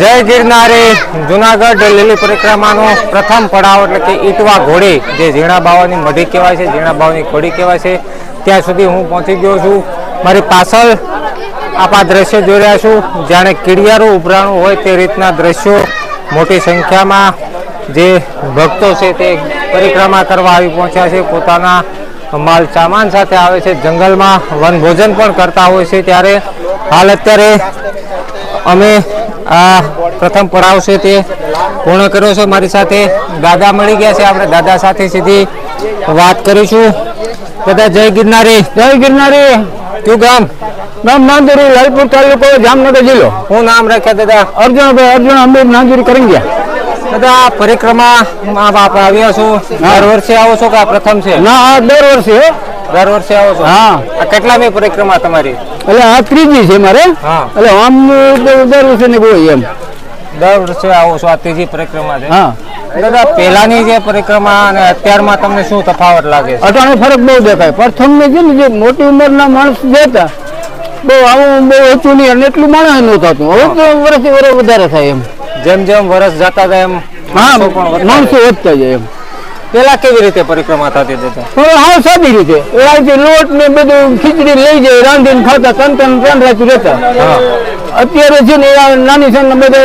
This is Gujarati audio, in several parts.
જય ગિરનારી જુનાગઢ લીલી પરિક્રમાનો પ્રથમ પડાવ એટલે કે ઈટવા ઘોડી, જે ઝીણા બાવાની મઢી કહેવાય છે, ઝીણા બાવાની ઘોડી કહેવાય છે, ત્યાં સુધી હું પહોંચી ગયો છું. મારી પાછળ આપ આ દ્રશ્ય જોઈ રહ્યા છું, જાણે કીડિયારું ઉભરાણું હોય તે રીતના દ્રશ્યો મોટી સંખ્યામાં જે ભક્તો છે તે પરિક્રમા કરવા આવી પહોંચ્યા છે. પોતાના માલ સામાન સાથે આવે છે. જંગલમાં વનભોજન પણ કરતા હોય છે. ત્યારે હાલ અત્યારે અમે આ પ્રથમ પડાવ છે તે પૂર્ણ કર્યો છે. મારી સાથે દાદા મળી ગયા છે. આપણે દાદા સાથે સીધી વાત કરીશું. દાદા જય ગિરનારી. જય ગિરનારી. કયું ગામ? ગામ નાંદુરી લાલપુર તાલુકો જામનગર જિલ્લો. હું નામ રાખ્યા દાદા? અર્જુનભાઈ અર્જુન અંબેર નાંદુરી ગયા દાદા આ પરિક્રમામાં બાપ આવ્યા છો. દર વર્ષે આવો છો કે આ પ્રથમ છે? ના દર વર્ષે દર વર્ષે આવો છો? હા. આ કેટલામી પરિક્રમા તમારી? એટલે આ ત્રીજી છે મારે? એટલે આમ દર વર્ષે ને હોય એમ. દર વર્ષે આવો છો આ ત્રીજી પરિક્રમા છે? હા. દાદા પહેલાની જે પરિક્રમા અને અત્યારમાં તમને શું તફાવત લાગે અત્યારે અટાણે ફરક બહુ દેખાય. પ્રથમ ને છે ને જે મોટી ઉંમરના માણસ જતા બહુ આવું બહુ ઓછું નહીં અને એટલું માણસનું થતું. હવે તો વર્ષે વર્ષ વધારે થાય એમ. જેમ જેમ વર્ષ જતા હતા એમ હા માણસો વધતા જાય એમ. પેલા કેવી રીતે પરિક્રમા થતી હતી? પેલા હાવ સાદી રીતે. એ આ લોટ ને બધું ખીચડી લઈ જાય રાંધીને ખાતા તન ત્રણ ત્રણ રાત રહેતા અત્યારે છે ને નાની છે ને બધા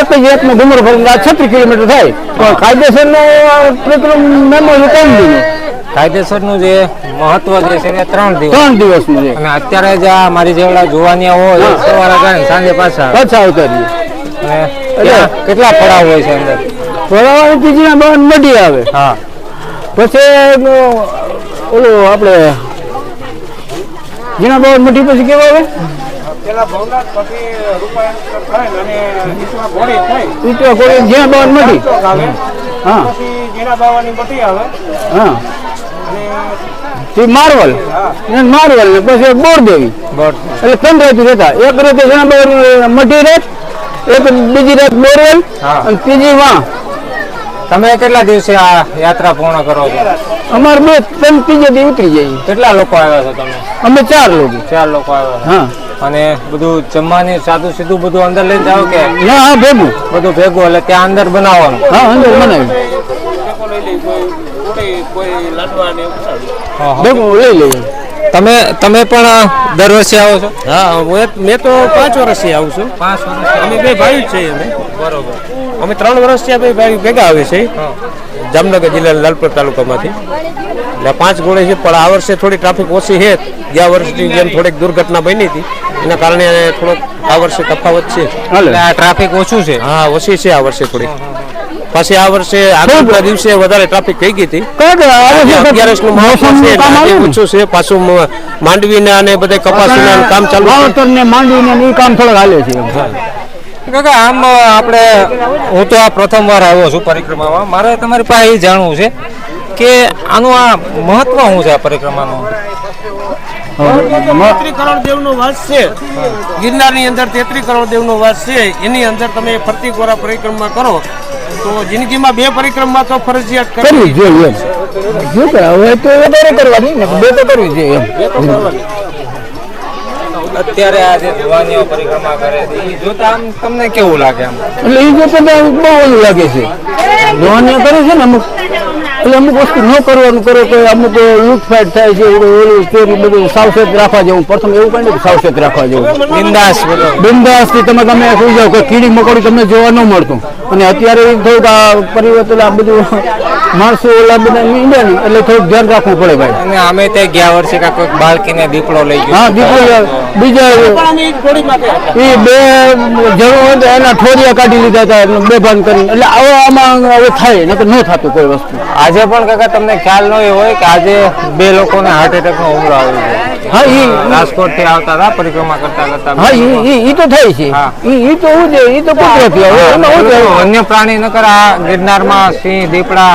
એક જ એકનો ડુમર ફરીને આ છત્રીસ કિલોમીટર થાય. પણ કાયદેસરનો પરિક્રમ મેમો છે દીધું કાયદેસર કાયદેસરનું જે મહત્વ જે છે એ ત્રણ દિવસ. ત્રણ દિવસનું છે. અને અત્યારે જે આ મારી જેવડા જોવાનિયા હોય સવારે જાય સાંજે પાછા પાછા આવતા રહીએ. કેટલા પડાવ હોય છે અંદર? ભરાવાની ત્રીજીના બહાર મઢી આવે. હા. પછી ઓલું આપણે જીણા બહાર મઢી પછી કેવું આવે? પેલા ભવનાથ પછી રૂપાયણ થાય અને ઈસમાં ઘોડી થાય. ઈટવા કોળી જીણા બાવન મઢી. હા. પછી જીણા બાવાની બટી આવે. હા. અને તે મારવલ. એને ને પછી બોરદેવી એટલે રાત રહેતા. એક રીતે બધા મઢી રેત એક બીજી રાત બોરવેલ. અને ત્રીજી વાં. તમે કેટલા દિવસે આ યાત્રા પૂર્ણ કરો છો? અમારે બે ત્રણ ત્રીજે દી ઉતરી જઈએ. કેટલા લોકો આવ્યા છો તમે? અમે ચાર લોકો. ચાર લોકો આવ્યા હા. અને બધું જમવાની સાદું સીધું બધું અંદર લઈને જાઓ કે? ના હા ભેગું. બધું ભેગું એટલે ત્યાં અંદર બનાવવાનું? હા અંદર બનાવી. ટેકો લઈ લઈ કોઈ ઘોડી કોઈ લાડવા ને એવું બનાવી. હા, હા. ભેગું લઈ લઈએ. તમે તમે પણ દર વર્ષે આવો છો? હા હું મેં તો પાંચ વર્ષથી આવું છું. પાંચ વર્ષ અમે બે ભાઈ છે છીએ અમે. બરોબર. અમે ત્રણ વર્ષથી અમે ભાઈ ભેગા આવે છે જામનગર જિલ્લા લાલપુર તાલુકામાંથી. એટલે પાંચ ગોળે છે પણ આ વર્ષે થોડી ટ્રાફિક ઓછી છે. ગયા વર્ષની જેમ થોડીક દુર્ઘટના બની હતી. એના કારણે થોડોક આ વર્ષે તફાવત છે. આ ટ્રાફિક ઓછું છે. હા ઓછી છે આ વર્ષે થોડી પછી આ વર્ષે આગળના દિવસે વધારે ટ્રાફિક થઈ ગઈ હતી. અગિયારસનું. ઓછું છે. પાછું માંડવીના અને બધે કપાસના કામ ચાલુ છે. માંડવીને કામ થોડું હાલે છે. કાકા આમ આપણે હું તો આ પ્રથમ વાર આવ્યો છું પરિક્રમામાં. મારે તમારી પાસે એ જાણવું છે કે આનું આ મહત્વ શું છે આ પરિક્રમાનું? તેત્રી કરોડ દેવનો વાસ છે. ગિરનારની અંદર તેત્રી કરોડ દેવનો વાસ છે. એની અંદર તમે ફરતી કોરા પરિક્રમા કરો. તો જિંદગીમાં બે પરિક્રમા તો ફરજિયાત કરવી જોઈએ. શું હવે તો વધારે કરવાની બે તો કરવી જોઈએ એમ. અત્યારે આ જે જુવાનીઓ પરિક્રમા કરે છે એ જોતા આમ તમને કેવું લાગે આમ? એટલે એ જોતા તો બહુ ઓલું લાગે છે. જુવાનીઓ કરે છે ને અમુક એટલે અમુક વસ્તુ ન કરવાનું કરો તો અમુક લૂંટફાટ થાય છે ઓલું ચોરી બધું સાવચેત રાખવા જવું. પ્રથમ એવું કઈ નહીં સાવચેત રાખવા જવું. બિંદાસ બિંદાસથી તમે તમે સુઈ જાઓ કોઈ કીડી મકોડી તમને જોવા ન મળતું. અને અત્યારે એ થોડુંક આ પરિવર્તન આ બધું માણસો ઓલા બધા ઈંડ્યા ને એટલે થોડુંક ધ્યાન રાખવું પડે ભાઈ. અને અમે તે ગયા વર્ષે કાંઈક કોઈક બાળકીને દીપડો લઈ ગયો. હા દીપડો બીજા એ બે જરૂર હોય તો એના ઠોરિયા કાઢી લીધા હતા એમને બેભાન કરી. એટલે આવો આમાં હવે થાય નકર ન થતું કોઈ વસ્તુ. આજે પણ કાકા તમને ખ્યાલ ન હોય કે આજે બે લોકોને હાર્ટ એટેકનો હુમલો આવ્યો છે હા ઈ રાજકોટથી આવતા હતા પરિક્રમા કરતા કરતા હા ઈ ઈ- ઈ તો થાય છે. ઈ ઈ તો હું ઈ તો કુદરતી હવે એમાં હું છે વન્ય પ્રાણી નકર આ ગિરનારમાં સિંહ દીપડા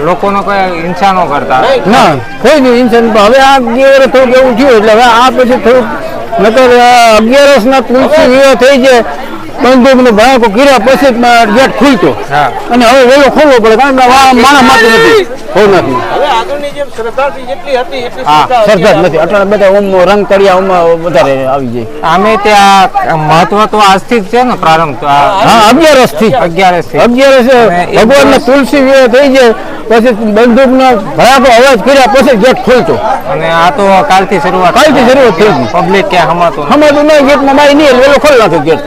લોકો નો કોઈ હિંસા કરતા. ના કોઈ નહીં ઇન્સાન હવે આ અગિયાર થોડુંક એવું થયું એટલે હવે આ પછી થોડું નકર અગિયારસ ના તુલસી થઈ જાય બંદૂક ને પછી ગેટ ખુલતો. અને હવે વેલો ખોલવો પડે કારણ કે માણસ નથી. નથી. અટલા બધા ઓમ રંગ કડિયા ઓમાં વધારે આવી જાય. અમે ત્યાં મહત્વ તો આજથી જ છે ને પ્રારંભ હા અગિયારસથી અગિયારસથી અગિયારસ ભગવાન દિવસ- તુલસી વિવાહ થઈ જાય. પછી બંદૂક નો ભડાકો અવાજ કર્યા પછી ગેટ ખોલતો. અને આ તો કાલથી શરૂઆત કાલથી શરૂઆત થઈ ગઈ. પબ્લિક ક્યાં હમાતું. હમાતું નહીં ગેટમાં મારી નહીં વેલો ખોલી નાખો ગેટ.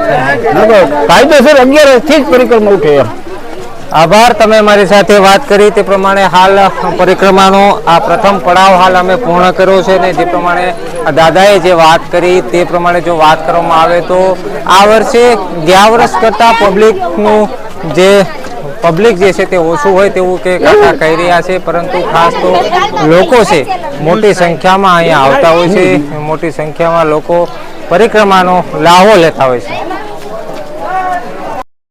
કાયદેસર અગિયારથી જ પરિક્રમા ઉઠે એમ. આભાર તમે મારી સાથે વાત કરી તે પ્રમાણે હાલ પરિક્રમાનો આ પ્રથમ પડાવ હાલ અમે પૂર્ણ કર્યો છે ને જે પ્રમાણે આ દાદાએ જે વાત કરી તે પ્રમાણે જો વાત કરવામાં આવે તો આ વર્ષે ગયા વર્ષ કરતાં પબ્લિકનું જે પબ્લિક જે છે તે ઓછું હોય તેવું કે કાકા કહી રહ્યા છે, પરંતુ ખાસ તો લોકો છે, મોટી સંખ્યામાં અહીંયા આવતા હોય છે, મોટી સંખ્યામાં લોકો પરિક્રમાનો લાહો લેતા હોય છે.